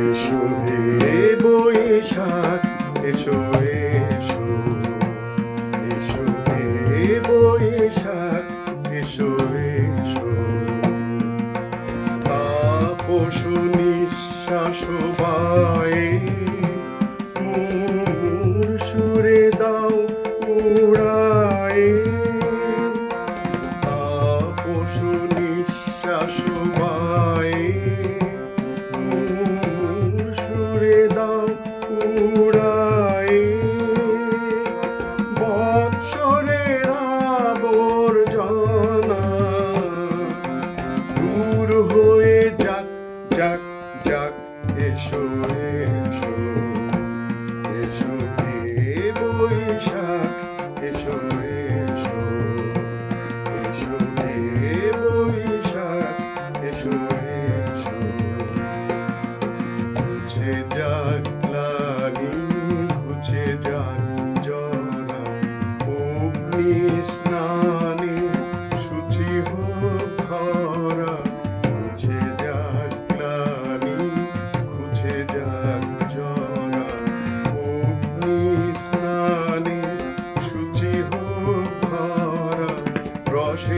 এসো হে। বৈশাখ এসো এসো। এসো হে। বৈশাখ এসো এসো। তাপস নিঃশ্বাস বায়ে। সুরে দাও নিঃশ্বাস যাক যাক এসো এসো। এসো বৈশাখ এসো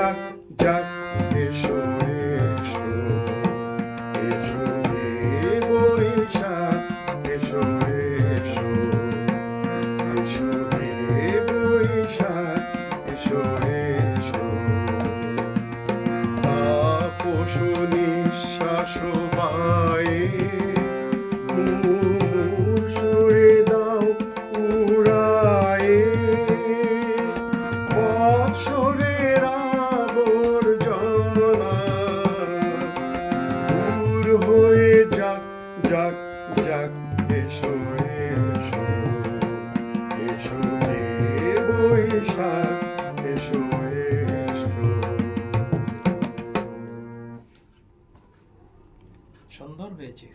যাক যাক এসো এসো এসো বৈশাখ এসো এসো এসো বৈশাখ এসো এসো তাপস নিঃশ্বাস বায়ে হয়ে যাক যাক যাক এসো এসো। এসো হে বৈশাখ এসো এসো। সুন্দর হয়েছে।